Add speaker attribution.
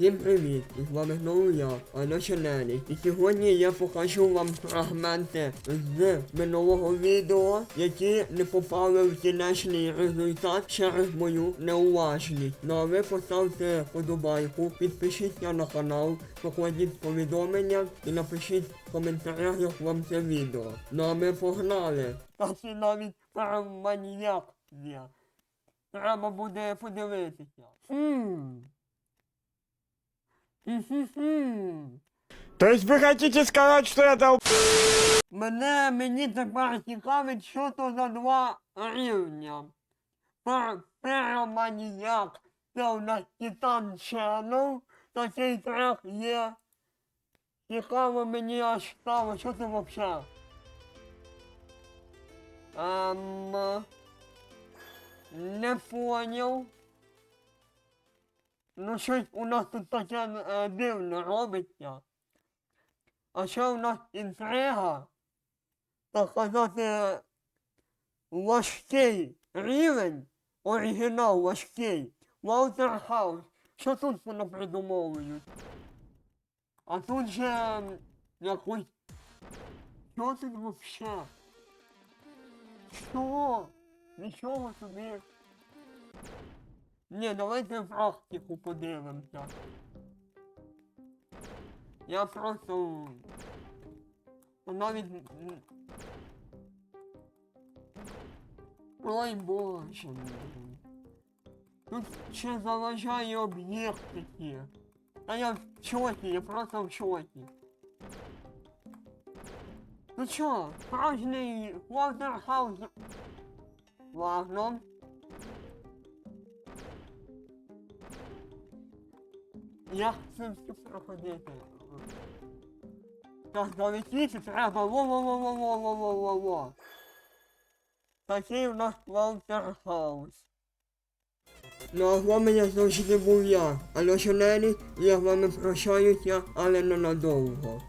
Speaker 1: Всім привіт! І з вами знову я, Аня Нелі. І сьогодні я покажу вам фрагменти з минулого відео, які не попали в кінечний результат через мою неуважність. Ну а ви поставте подобайку, підпишіться на канал, покладіть повідомлення і напишіть в коментарях, як вам це відео. Ну а ми погнали! Та це навіть прям маніяк є. Треба буде подивитися. Хм. Хм-хм-хм.
Speaker 2: То есть вы хотите сказать, что это
Speaker 1: Мене мені тепер цікавить, що то за два рівня. Пер, Пероманіяк це у нас Титан Channel, та цей трек є. Цікаво мені аж стало, що це вообще? Ем, не поняв. Ну щось у нас тут таке е, дивне робиться. А що в нас інтрига? Так казати важкий рівень, оригінал важкий, Валтер Хаус. Що тут понапридумовують? А тут же якось. Що тут вообще? Що? Нічого собі. Ні, давайте практику подивимося. Я просто навіть. Ой боже. Тут ще заважає об'єкт такі. Та я в шокі, я просто в шокі. Ну що, справжній Waterhouse. Ладно. Я хочу цим проходити. Та долетіти треба во-во-во-во-во-во-во-во. Такий у нас план Хаус. Ну а з вами я завжди був я, Альошенелі, і я з вами прощаюся, але ненадовго.